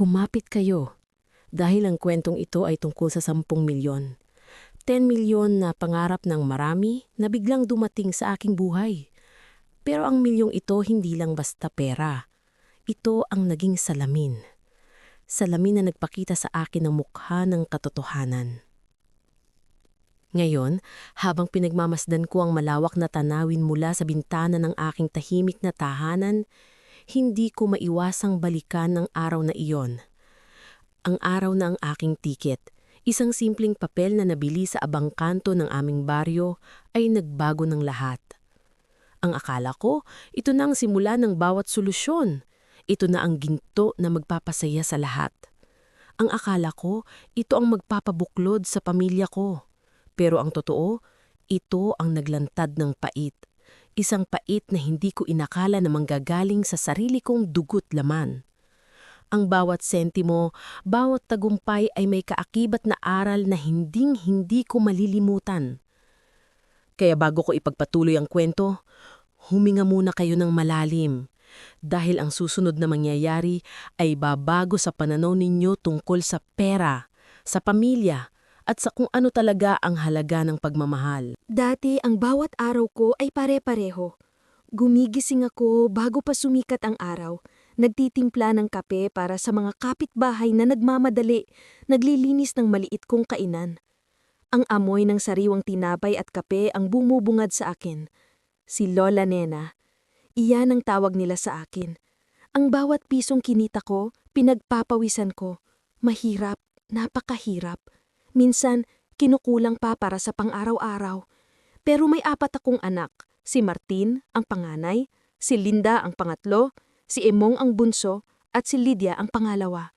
Kumapit kayo dahil ang kwentong ito ay tungkol sa 10 milyon. 10 milyon na pangarap ng marami na biglang dumating sa aking buhay. Pero ang milyong ito hindi lang basta pera. Ito ang naging salamin. Salamin na nagpakita sa akin ng mukha ng katotohanan. Ngayon, habang pinagmamasdan ko ang malawak na tanawin mula sa bintana ng aking tahimik na tahanan, hindi ko maiwasang balikan ng araw na iyon. Ang araw na ang aking tiket, isang simpleng papel na nabili sa abang kanto ng aming baryo, ay nagbago ng lahat. Ang akala ko, ito na ang simula ng bawat solusyon. Ito na ang ginto na magpapasaya sa lahat. Ang akala ko, ito ang magpapabuklod sa pamilya ko. Pero ang totoo, ito ang naglantad ng pait. Isang pait na hindi ko inakala na manggagaling sa sarili kong dugot laman. Ang bawat sentimo, bawat tagumpay ay may kaakibat na aral na hinding-hindi ko malilimutan. Kaya bago ko ipagpatuloy ang kwento, huminga muna kayo ng malalim dahil ang susunod na mangyayari ay babago sa pananaw ninyo tungkol sa pera, sa pamilya, at sa kung ano talaga ang halaga ng pagmamahal. Dati ang bawat araw ko ay pare-pareho. Gumigising ako bago pa sumikat ang araw. Nagtitimpla ng kape para sa mga kapitbahay na nagmamadali, naglilinis ng maliit kong kainan. Ang amoy ng sariwang tinapay at kape ang bumubungad sa akin. Si Lola Nena. Iyan ang tawag nila sa akin. Ang bawat pisong kinita ko, pinagpapawisan ko. Mahirap, napakahirap. Minsan, kinukulang pa para sa pang-araw-araw. Pero may apat akong anak. Si Martin, ang panganay, si Linda, ang pangatlo, si Emong ang bunso, at si Lydia ang pangalawa.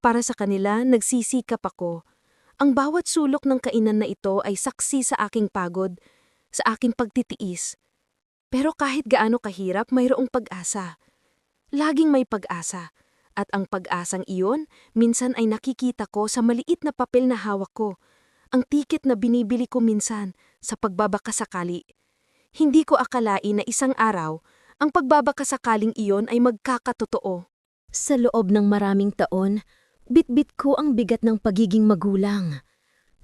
Para sa kanila, nagsisikap ako. Ang bawat sulok ng kainan na ito ay saksi sa aking pagod, sa aking pagtitiis. Pero kahit gaano kahirap, mayroong pag-asa. Laging may pag-asa. At ang pag-asang iyon, minsan ay nakikita ko sa maliit na papel na hawak ko. Ang tiket na binibili ko minsan sa pagbabakasakali. Hindi ko akalain na isang araw, ang pagbabakasakaling iyon ay magkakatotoo. Sa loob ng maraming taon, bitbit ko ang bigat ng pagiging magulang.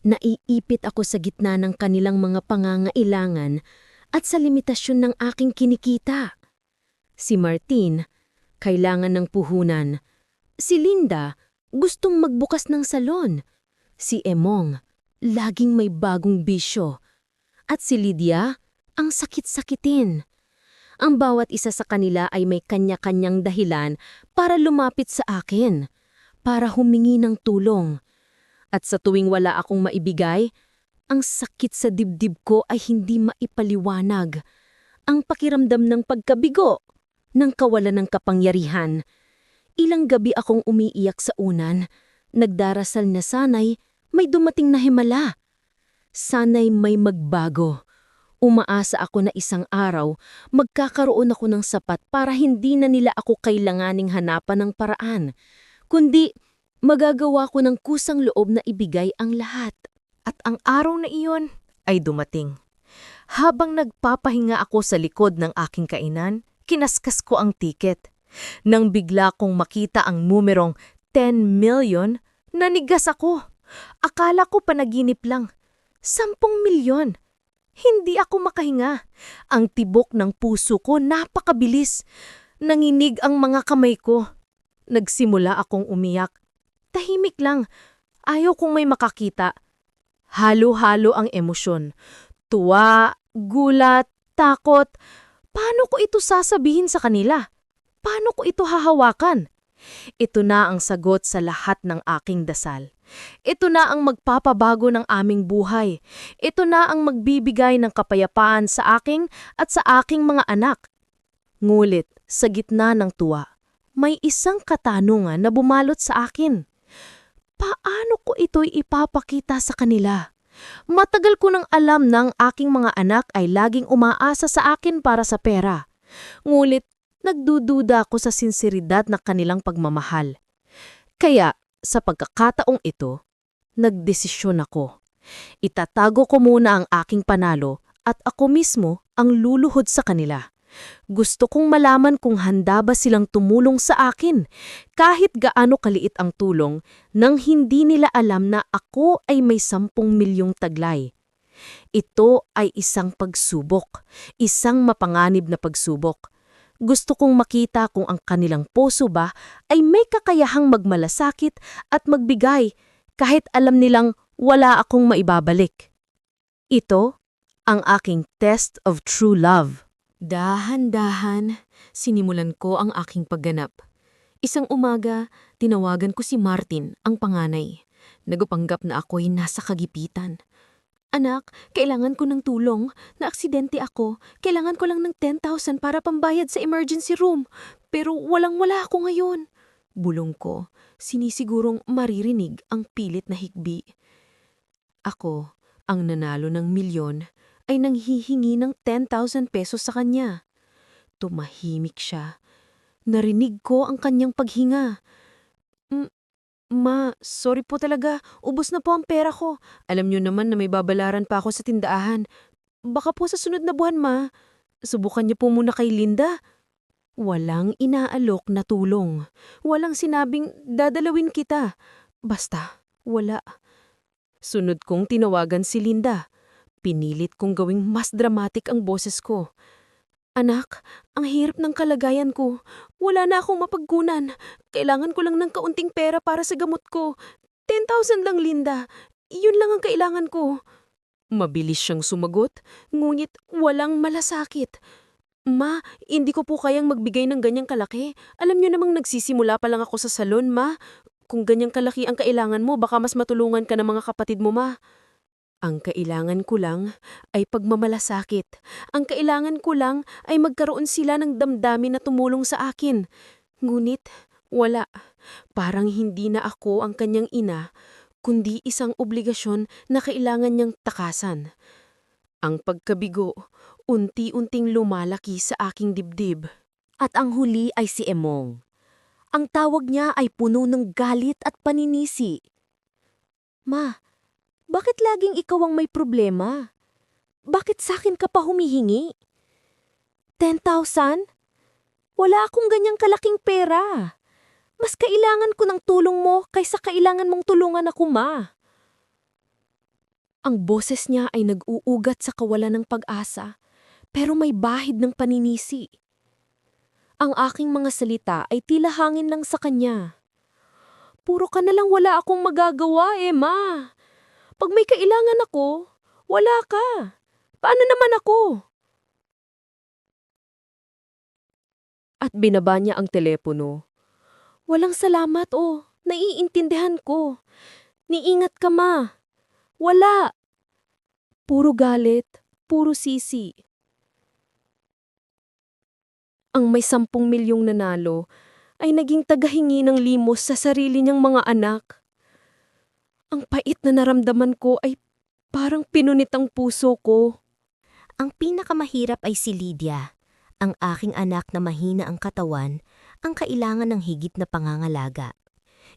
Naiipit ako sa gitna ng kanilang mga pangangailangan at sa limitasyon ng aking kinikita. Si Martin, kailangan ng puhunan. Si Linda, gustong magbukas ng salon. Si Emong, laging may bagong bisyo. At si Lydia, ang sakit-sakitin. Ang bawat isa sa kanila ay may kanya-kanyang dahilan para lumapit sa akin, para humingi ng tulong. At sa tuwing wala akong maibigay, ang sakit sa dibdib ko ay hindi maipaliwanag. Ang pakiramdam ng pagkabigo, ng kawalan ng kapangyarihan. Ilang gabi akong umiiyak sa unan, nagdarasal na sanay may dumating na himala. Sanay may magbago. Umaasa ako na isang araw, magkakaroon ako ng sapat para hindi na nila ako kailanganing hanapan ng paraan, kundi magagawa ko ng kusang loob na ibigay ang lahat. At ang araw na iyon ay dumating. Habang nagpapahinga ako sa likod ng aking kainan, kinaskas ko ang tiket. Nang bigla kong makita ang numerong 10 million, nanigas ako. Akala ko panaginip lang. 10 milyon. Hindi ako makahinga. Ang tibok ng puso ko napakabilis. Nanginig ang mga kamay ko. Nagsimula akong umiyak. Tahimik lang. Ayaw kong may makakita. Halo-halo ang emosyon. Tuwa, gulat, takot. Paano ko ito sasabihin sa kanila? Paano ko ito hahawakan? Ito na ang sagot sa lahat ng aking dasal. Ito na ang magpapabago ng aming buhay. Ito na ang magbibigay ng kapayapaan sa aking at sa aking mga anak. Ngulit, sa gitna ng tuwa, may isang katanungan na bumalot sa akin. Paano ko ito'y ipapakita sa kanila? Matagal ko nang alam ng aking mga anak ay laging umaasa sa akin para sa pera. Ngulit, nagdududa ako sa sinseridad na kanilang pagmamahal. Kaya, sa pagkakataong ito, nagdesisyon ako. Itatago ko muna ang aking panalo at ako mismo ang luluhod sa kanila. Gusto kong malaman kung handa ba silang tumulong sa akin, kahit gaano kaliit ang tulong, nang hindi nila alam na ako ay may sampung milyong taglay. Ito ay isang pagsubok, isang mapanganib na pagsubok. Gusto kong makita kung ang kanilang puso ba ay may kakayahang magmalasakit at magbigay kahit alam nilang wala akong maibabalik. Ito ang aking test of true love. Dahan-dahan, sinimulan ko ang aking pagganap. Isang umaga, tinawagan ko si Martin, ang panganay. Nagupanggap na ako'y nasa kagipitan. Anak, kailangan ko ng tulong. Naaksidente ako. Kailangan ko lang ng 10,000 para pambayad sa emergency room. Pero walang-wala ako ngayon. Bulong ko, sinisigurong maririnig ang pilit na hikbi. Ako, ang nanalo ng milyon, ay nanghihingi ng 10,000 pesos sa kanya. Tumahimik siya. Narinig ko ang kanyang paghinga. "M- Ma, sorry po talaga. Ubos na po ang pera ko. Alam niyo naman na may babalaran pa ako sa tindahan. Baka po sa sunod na buwan, ma. Subukan niyo po muna kay Linda. Walang inaalok na tulong. Walang sinabing dadalawin kita. Basta, wala. Sunod kong tinawagan si Linda. Pinilit kong gawing mas dramatic ang boses ko. Anak, ang hirap ng kalagayan ko. Wala na akong mapagkunan. Kailangan ko lang ng kaunting pera para sa gamot ko. 10,000 lang, Linda. Iyon lang ang kailangan ko. Mabilis siyang sumagot, ngunit walang malasakit. Ma, hindi ko po kayang magbigay ng ganyang kalaki. Alam niyo namang nagsisimula pa lang ako sa salon, ma. Kung ganyang kalaki ang kailangan mo, baka mas matulungan ka ng mga kapatid mo, ma. Ang kailangan ko lang ay pagmamalasakit. Ang kailangan ko lang ay magkaroon sila ng damdamin na tumulong sa akin. Ngunit, wala. Parang hindi na ako ang kanyang ina, kundi isang obligasyon na kailangan niyang takasan. Ang pagkabigo, unti-unting lumalaki sa aking dibdib. At ang huli ay si Emong. Ang tawag niya ay puno ng galit at paninisi. Ma, bakit laging ikaw ang may problema? Bakit sa akin ka pa humihingi? 10,000? Wala akong ganyang kalaking pera. Mas kailangan ko ng tulong mo kaysa kailangan mong tulungan ako, ma. Ang boses niya ay nag-uugat sa kawalan ng pag-asa, pero may bahid ng paninisi. Ang aking mga salita ay tila hangin lang sa kanya. Puro ka na lang wala akong magagawa, eh, ma. Pag may kailangan ako, wala ka. Paano naman ako? At binaba niya ang telepono. Walang salamat, oh. Naiintindihan ko. Niingat ka, ma. Wala. Puro galit, puro sisi. Ang may sampung milyong nanalo ay naging tagahingi ng limos sa sarili niyang mga anak. Ang pait na naramdaman ko ay parang pinunit ang puso ko. Ang pinakamahirap ay si Lydia, ang aking anak na mahina ang katawan, ang kailangan ng higit na pangangalaga.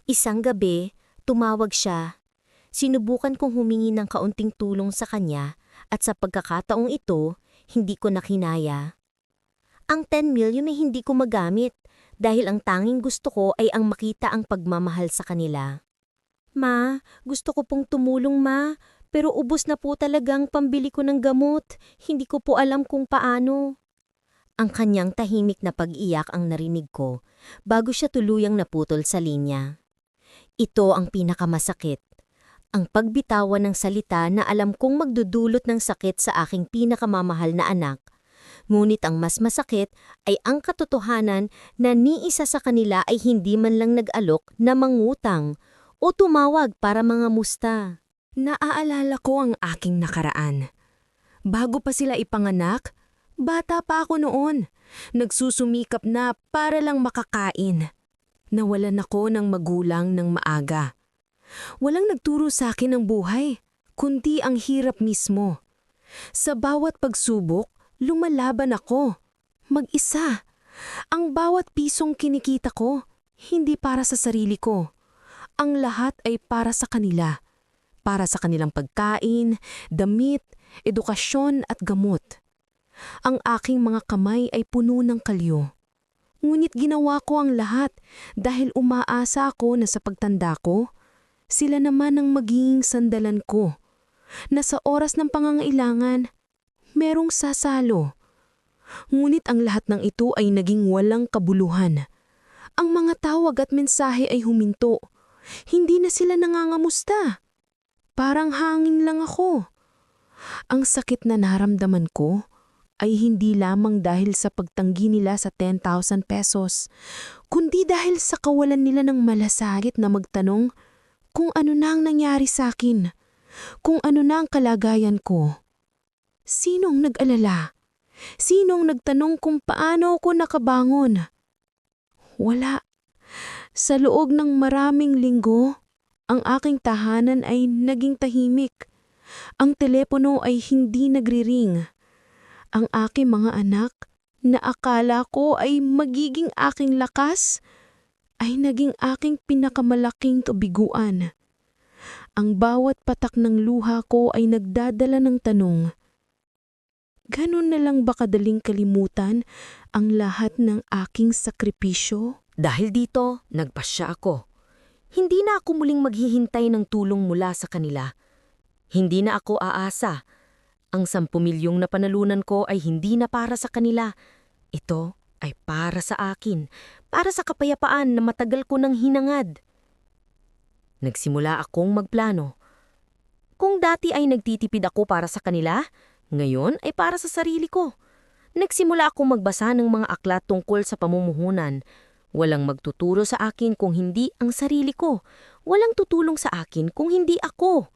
Isang gabi, tumawag siya. Sinubukan kong humingi ng kaunting tulong sa kanya at sa pagkakataong ito, hindi ko nakinaya. Ang 10 million ay hindi ko magamit dahil ang tanging gusto ko ay ang makita ang pagmamahal sa kanila. Ma, gusto ko pong tumulong ma, pero ubos na po talagang pambili ko ng gamot. Hindi ko po alam kung paano. Ang kanyang tahimik na pag-iyak ang narinig ko bago siya tuluyang naputol sa linya. Ito ang pinakamasakit. Ang pagbitawan ng salita na alam kong magdudulot ng sakit sa aking pinakamamahal na anak. Ngunit ang mas masakit ay ang katotohanan na ni isa sa kanila ay hindi man lang nag-alok na mangutang o tumawag para mga musta. Naaalala ko ang aking nakaraan. Bago pa sila ipanganak, bata pa ako noon. Nagsusumikap na para lang makakain. Nawalan ako ng magulang ng maaga. Walang nagturo sa akin ng buhay, kundi ang hirap mismo. Sa bawat pagsubok, lumalaban ako. Mag-isa. Ang bawat pisong kinikita ko, hindi para sa sarili ko. Ang lahat ay para sa kanila. Para sa kanilang pagkain, damit, edukasyon at gamot. Ang aking mga kamay ay puno ng kalyo. Ngunit ginawa ko ang lahat dahil umaasa ako na sa pagtanda ko, sila naman ang magiging sandalan ko. Na sa oras ng pangangailangan, merong sasalo. Ngunit ang lahat ng ito ay naging walang kabuluhan. Ang mga tawag at mensahe ay huminto. Hindi na sila nangangamusta. Parang hangin lang ako. Ang sakit na naramdaman ko ay hindi lamang dahil sa pagtanggi nila sa 10,000 pesos, kundi dahil sa kawalan nila ng malasakit na magtanong kung ano na ang nangyari sa akin, kung ano na ang kalagayan ko. Sinong nag-alala? Sinong nagtanong kung paano ako nakabangon? Wala. Sa loob ng maraming linggo, ang aking tahanan ay naging tahimik. Ang telepono ay hindi nagriring. Ang aking mga anak na akala ko ay magiging aking lakas ay naging aking pinakamalaking tubiguan. Ang bawat patak ng luha ko ay nagdadala ng tanong, Ganon na lang ba kadaling kalimutan ang lahat ng aking sakripisyo? Dahil dito, nagpasya ako. Hindi na ako muling maghihintay ng tulong mula sa kanila. Hindi na ako aasa. Ang sampu milyong na panalunan ko ay hindi na para sa kanila. Ito ay para sa akin, para sa kapayapaan na matagal ko nang hinangad. Nagsimula akong magplano. Kung dati ay nagtitipid ako para sa kanila, ngayon ay para sa sarili ko. Nagsimula akong magbasa ng mga aklat tungkol sa pamumuhunan. Walang magtuturo sa akin kung hindi ang sarili ko. Walang tutulong sa akin kung hindi ako.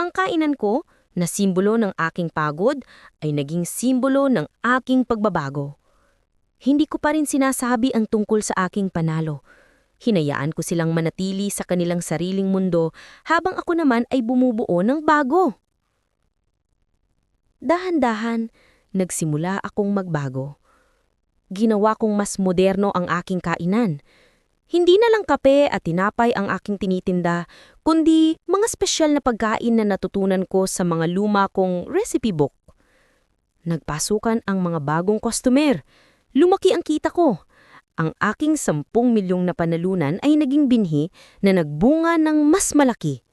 Ang kainan ko, na simbolo ng aking pagod, ay naging simbolo ng aking pagbabago. Hindi ko pa rin sinasabi ang tungkol sa aking panalo. Hinayaan ko silang manatili sa kanilang sariling mundo habang ako naman ay bumubuo ng bago. Dahan-dahan, nagsimula akong magbago. Ginawa kong mas moderno ang aking kainan. Hindi na lang kape at tinapay ang aking tinitinda, kundi mga espesyal na pagkain na natutunan ko sa mga luma kong recipe book. Nagpasukan ang mga bagong customer. Lumaki ang kita ko. Ang aking 10 milyong na panalunan ay naging binhi na nagbunga ng mas malaki.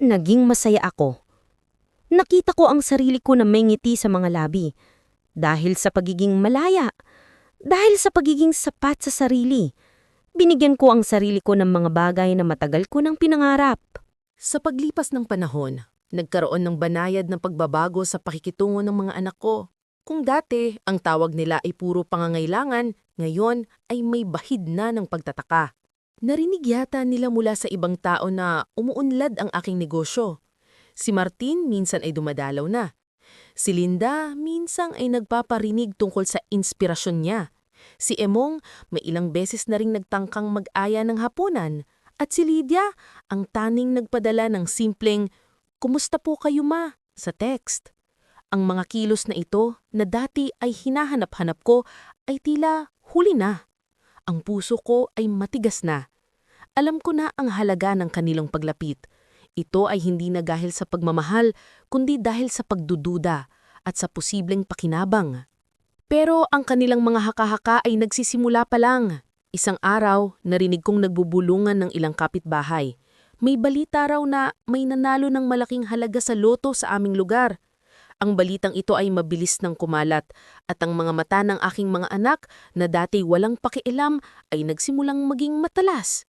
Naging masaya ako. Nakita ko ang sarili ko na may ngiti sa mga labi. Dahil sa pagiging malaya. Dahil sa pagiging sapat sa sarili. Binigyan ko ang sarili ko ng mga bagay na matagal ko nang pinangarap. Sa paglipas ng panahon, nagkaroon ng banayad na pagbabago sa pakikitungo ng mga anak ko. Kung dati ang tawag nila ay puro pangangailangan, ngayon ay may bahid na ng pagtataka. Narinig yata nila mula sa ibang tao na umuunlad ang aking negosyo. Si Martin minsan ay dumadalaw na. Si Linda minsan ay nagpaparinig tungkol sa inspirasyon niya. Si Emong may ilang beses na ring nagtangkang mag-aya ng hapunan. At si Lydia ang taning nagpadala ng simpleng, Kumusta po kayo ma? sa text. Ang mga kilos na ito na dati ay hinahanap-hanap ko ay tila huli na. Ang puso ko ay matigas na. Alam ko na ang halaga ng kanilang paglapit. Ito ay hindi na dahil sa pagmamahal, kundi dahil sa pagdududa at sa posibleng pakinabang. Pero ang kanilang mga haka-haka ay nagsisimula pa lang. Isang araw, narinig kong nagbubulungan ng ilang kapitbahay. May balita raw na may nanalo ng malaking halaga sa loto sa aming lugar. Ang balitang ito ay mabilis ng kumalat at ang mga mata ng aking mga anak na dati walang pakialam ay nagsimulang maging matalas.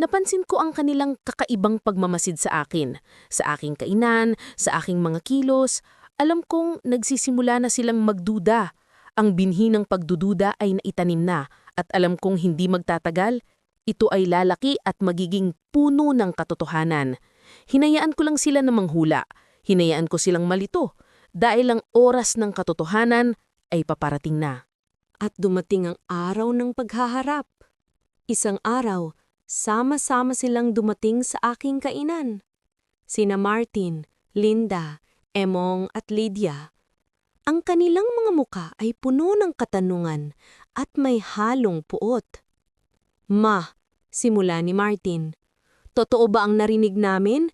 Napansin ko ang kanilang kakaibang pagmamasid sa akin, sa aking kainan, sa aking mga kilos. Alam kong nagsisimula na silang magduda. Ang binhi ng pagdududa ay naitanim na at alam kong hindi magtatagal, ito ay lalaki at magiging puno ng katotohanan. Hinayaan ko lang sila na manghula. Hinayaan ko silang malito dahil ang oras ng katotohanan ay paparating na. At dumating ang araw ng paghaharap. Isang araw, sama-sama silang dumating sa aking kainan. Sina Martin, Linda, Emong at Lydia. Ang kanilang mga muka ay puno ng katanungan at may halong puot. Ma, simula ni Martin. Totoo ba ang narinig namin?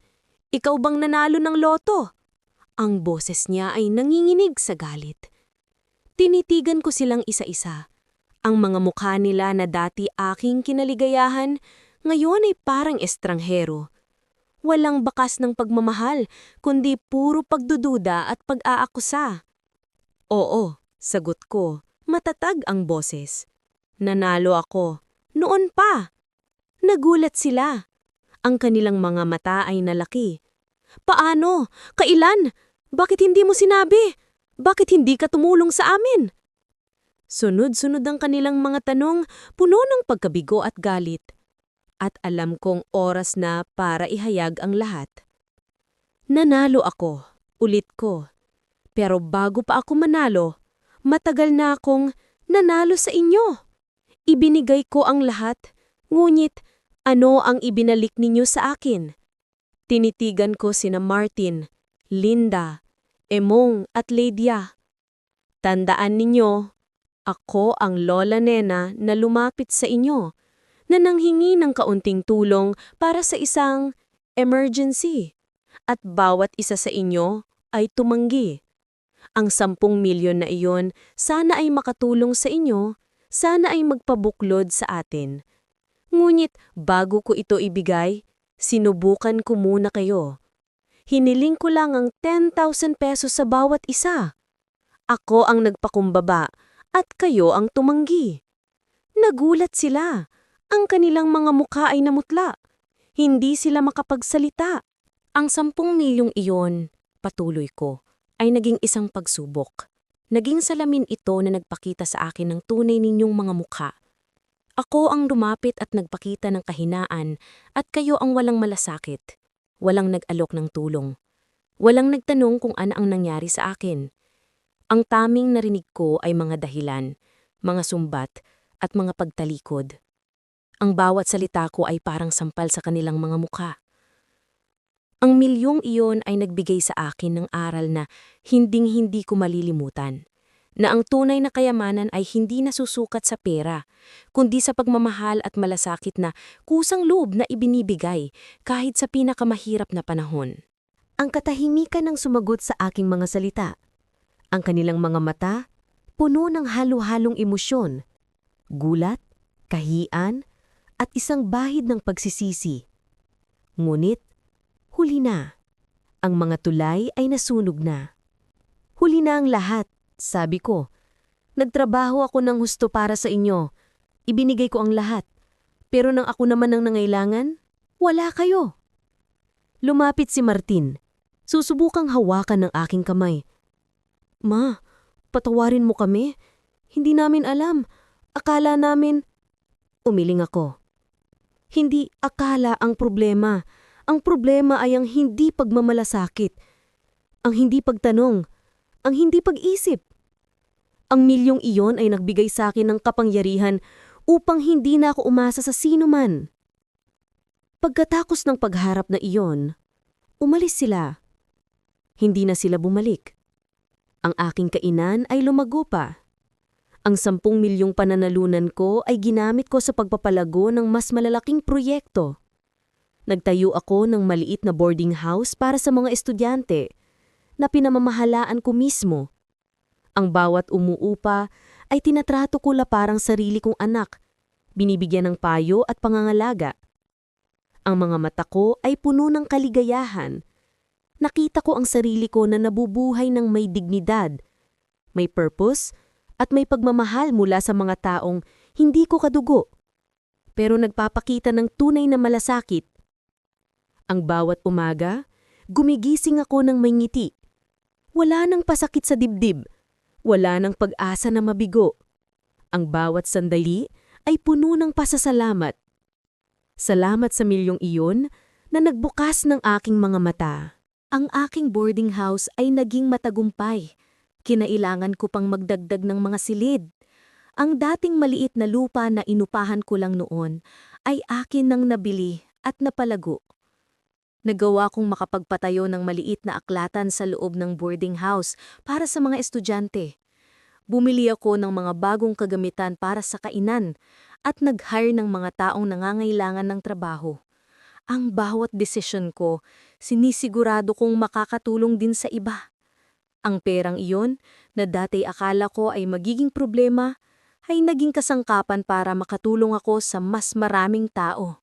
Ikaw bang nanalo ng loto? Ang boses niya ay nanginginig sa galit. Tinitigan ko silang isa-isa. Ang mga mukha nila na dati aking kinaligayahan, ngayon ay parang estranghero. Walang bakas ng pagmamahal, kundi puro pagdududa at pag-aakusa. Oo, sagot ko, matatag ang boses. Nanalo ako. Noon pa. Nagulat sila. Ang kanilang mga mata ay nalaki. Paano? Kailan? Bakit hindi mo sinabi? Bakit hindi ka tumulong sa amin? Sunod-sunod ang kanilang mga tanong, puno ng pagkabigo at galit. At alam kong oras na para ihayag ang lahat. Nanalo ako, ulit ko. Pero bago pa ako manalo, matagal na akong nanalo sa inyo. Ibinigay ko ang lahat, ngunit ano ang ibinalik ninyo sa akin? Tinitigan ko sina Martin, Linda, Emong at Lydia. Tandaan ninyo, ako ang lola nena na lumapit sa inyo, na nanghingi ng kaunting tulong para sa isang emergency. At bawat isa sa inyo ay tumanggi. Ang sampung milyon na iyon sana ay makatulong sa inyo, sana ay magpabuklod sa atin. Ngunit bago ko ito ibigay, sinubukan ko muna kayo. Hiniling ko lang ang 10,000 pesos sa bawat isa. Ako ang nagpakumbaba at kayo ang tumanggi. Nagulat sila. Ang kanilang mga mukha ay namutla. Hindi sila makapagsalita. Ang sampung milyong iyon, patuloy ko, ay naging isang pagsubok. Naging salamin ito na nagpakita sa akin ng tunay ninyong mga mukha. Ako ang lumapit at nagpakita ng kahinaan at kayo ang walang malasakit. Walang nag-alok ng tulong. Walang nagtanong kung ano ang nangyari sa akin. Ang taming narinig ko ay mga dahilan, mga sumbat at mga pagtalikod. Ang bawat salita ko ay parang sampal sa kanilang mga mukha. Ang milyong iyon ay nagbigay sa akin ng aral na hinding-hindi ko malilimutan. Na ang tunay na kayamanan ay hindi nasusukat sa pera, kundi sa pagmamahal at malasakit na kusang loob na ibinibigay kahit sa pinakamahirap na panahon. Ang katahimikan ng sumagot sa aking mga salita. Ang kanilang mga mata, puno ng halo-halong emosyon. Gulat, kahian, at isang bahid ng pagsisisi. Ngunit, huli na. Ang mga tulay ay nasunog na. Huli na ang lahat, sabi ko. Nagtrabaho ako ng husto para sa inyo. Ibinigay ko ang lahat. Pero nang ako naman ang nangailangan, wala kayo. Lumapit si Martin. Susubukang hawakan ng aking kamay. Ma, patawarin mo kami. Hindi namin alam. Akala namin... Umiling ako. Hindi akala ang problema. Ang problema ay ang hindi pagmamalasakit. Ang hindi pagtanong. Ang hindi pag-isip. Ang milyong iyon ay nagbigay sa akin ng kapangyarihan upang hindi na ako umasa sa sino man. Pagkatapos ng pagharap na iyon, umalis sila. Hindi na sila bumalik. Ang aking kainan ay lumago pa. Ang sampung milyong pananalunan ko ay ginamit ko sa pagpapalago ng mas malalaking proyekto. Nagtayo ako ng maliit na boarding house para sa mga estudyante na pinamamahalaan ko mismo. Ang bawat umuupa ay tinatrato ko la parang sarili kong anak, binibigyan ng payo at pangangalaga. Ang mga mata ko ay puno ng kaligayahan. Nakita ko ang sarili ko na nabubuhay ng may dignidad, may purpose, at may pagmamahal mula sa mga taong hindi ko kadugo, pero nagpapakita ng tunay na malasakit. Ang bawat umaga, gumigising ako ng may ngiti. Wala nang pasakit sa dibdib, wala nang pag-asa na mabigo. Ang bawat sandali ay puno ng pasasalamat. Salamat sa milyong iyon na nagbukas ng aking mga mata. Ang aking boarding house ay naging matagumpay kinailangan ko pang magdagdag ng mga silid. Ang dating maliit na lupa na inupahan ko lang noon ay akin nang nabili at napalago. Nagawa kong makapagpatayo ng maliit na aklatan sa loob ng boarding house para sa mga estudyante. Bumili ako ng mga bagong kagamitan para sa kainan at nag-hire ng mga taong nangangailangan ng trabaho. Ang bawat desisyon ko, sinisigurado kong makakatulong din sa iba. Ang perang iyon, na dati akala ko ay magiging problema, ay naging kasangkapan para makatulong ako sa mas maraming tao.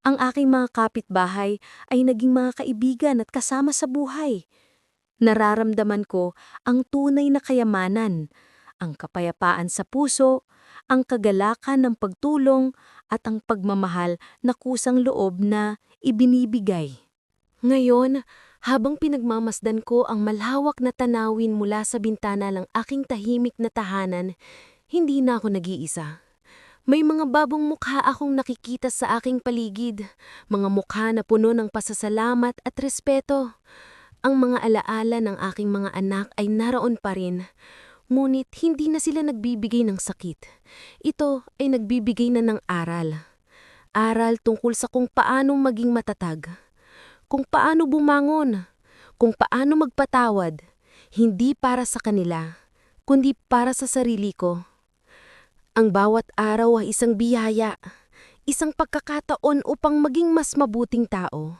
Ang aking mga kapitbahay ay naging mga kaibigan at kasama sa buhay. Nararamdaman ko ang tunay na kayamanan, ang kapayapaan sa puso, ang kagalakan ng pagtulong at ang pagmamahal na kusang loob na ibinibigay. Ngayon, habang pinagmamasdan ko ang malawak na tanawin mula sa bintana ng aking tahimik na tahanan, hindi na ako nag-iisa. May mga babong mukha akong nakikita sa aking paligid, mga mukha na puno ng pasasalamat at respeto. Ang mga alaala ng aking mga anak ay naroon pa rin, ngunit hindi na sila nagbibigay ng sakit. Ito ay nagbibigay na ng aral. Aral tungkol sa kung paano maging matatag, kung paano bumangon, kung paano magpatawad, hindi para sa kanila, kundi para sa sarili ko. Ang bawat araw ay isang biyaya, isang pagkakataon upang maging mas mabuting tao.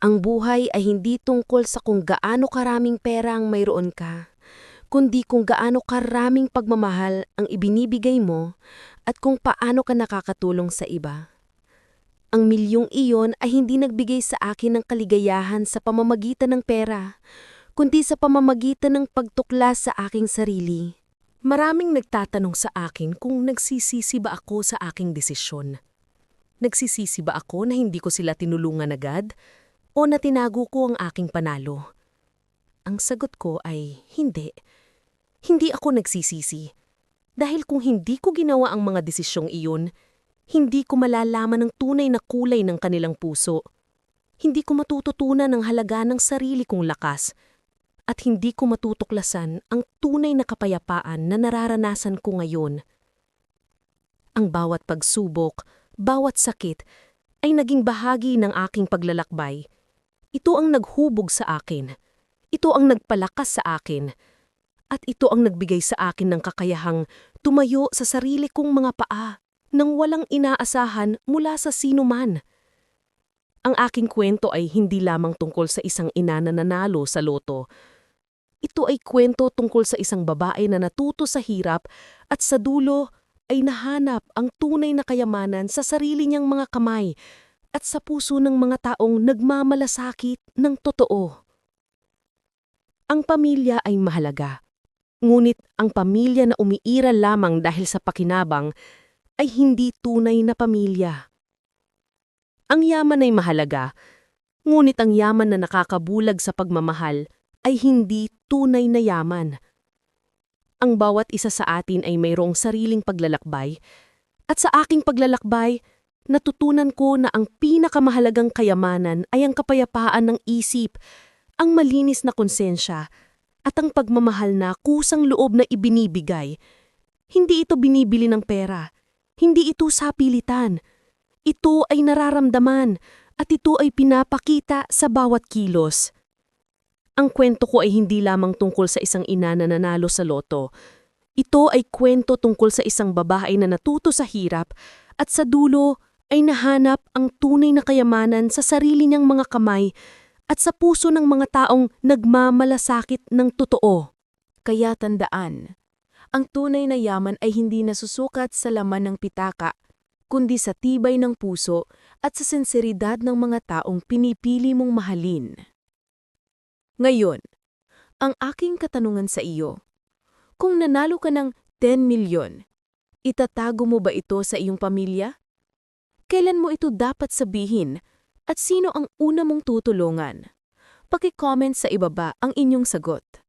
Ang buhay ay hindi tungkol sa kung gaano karaming pera ang mayroon ka, kundi kung gaano karaming pagmamahal ang ibinibigay mo at kung paano ka nakakatulong sa iba. Ang milyong iyon ay hindi nagbigay sa akin ng kaligayahan sa pamamagitan ng pera, kundi sa pamamagitan ng pagtukla sa aking sarili. Maraming nagtatanong sa akin kung nagsisisi ba ako sa aking desisyon. Nagsisisi ba ako na hindi ko sila tinulungan agad o na tinago ko ang aking panalo? Ang sagot ko ay hindi. Hindi ako nagsisisi. Dahil kung hindi ko ginawa ang mga desisyong iyon, hindi ko malalaman ang tunay na kulay ng kanilang puso. Hindi ko matututunan ang halaga ng sarili kong lakas at hindi ko matutuklasan ang tunay na kapayapaan na nararanasan ko ngayon. Ang bawat pagsubok, bawat sakit, ay naging bahagi ng aking paglalakbay. Ito ang naghubog sa akin. Ito ang nagpalakas sa akin. At ito ang nagbigay sa akin ng kakayahang tumayo sa sarili kong mga paa nang walang inaasahan mula sa sino man. Ang aking kwento ay hindi lamang tungkol sa isang ina na nanalo sa loto, ito ay kwento tungkol sa isang babae na natuto sa hirap at sa dulo ay nahanap ang tunay na kayamanan sa sarili niyang mga kamay at sa puso ng mga taong nagmamalasakit ng totoo. Ang pamilya ay mahalaga, ngunit ang pamilya na umiiral lamang dahil sa pakinabang ay hindi tunay na pamilya. Ang yaman ay mahalaga, ngunit ang yaman na nakakabulag sa pagmamahal ay hindi tunay na yaman. Ang bawat isa sa atin ay mayroong sariling paglalakbay, at sa aking paglalakbay, natutunan ko na ang pinakamahalagang kayamanan ay ang kapayapaan ng isip, ang malinis na konsensya, at ang pagmamahal na kusang loob na ibinibigay. Hindi ito binibili ng pera, hindi ito sapilitan. Ito ay nararamdaman at ito ay pinapakita sa bawat kilos. Ang kwento ko ay hindi lamang tungkol sa isang ina na nanalo sa loto. Ito ay kwento tungkol sa isang babae na natuto sa hirap at sa dulo ay nahanap ang tunay na kayamanan sa sarili niyang mga kamay at sa puso ng mga taong nagmamalasakit ng totoo. Kaya tandaan, ang tunay na yaman ay hindi nasusukat sa laman ng pitaka, kundi sa tibay ng puso at sa sinseridad ng mga taong pinipili mong mahalin. Ngayon, ang aking katanungan sa iyo, kung nanalo ka ng 10 milyon, itatago mo ba ito sa iyong pamilya? Kailan mo ito dapat sabihin at sino ang una mong tutulungan? Paki-comment sa ibaba ang inyong sagot.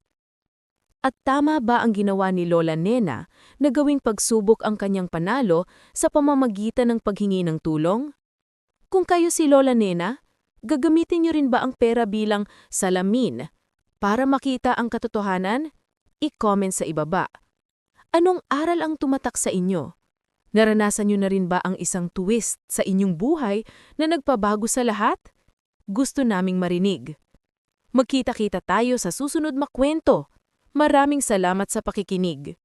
At tama ba ang ginawa ni Lola Nena na gawing pagsubok ang kanyang panalo sa pamamagitan ng paghingi ng tulong? Kung kayo si Lola Nena, Gagamitin niyo rin ba ang pera bilang salamin para makita ang katotohanan? I-comment sa ibaba. Anong aral ang tumatak sa inyo? Naranasan niyo na rin ba ang isang twist sa inyong buhay na nagpabago sa lahat? Gusto naming marinig. Magkita-kita tayo sa susunod makwento. Maraming salamat sa pakikinig.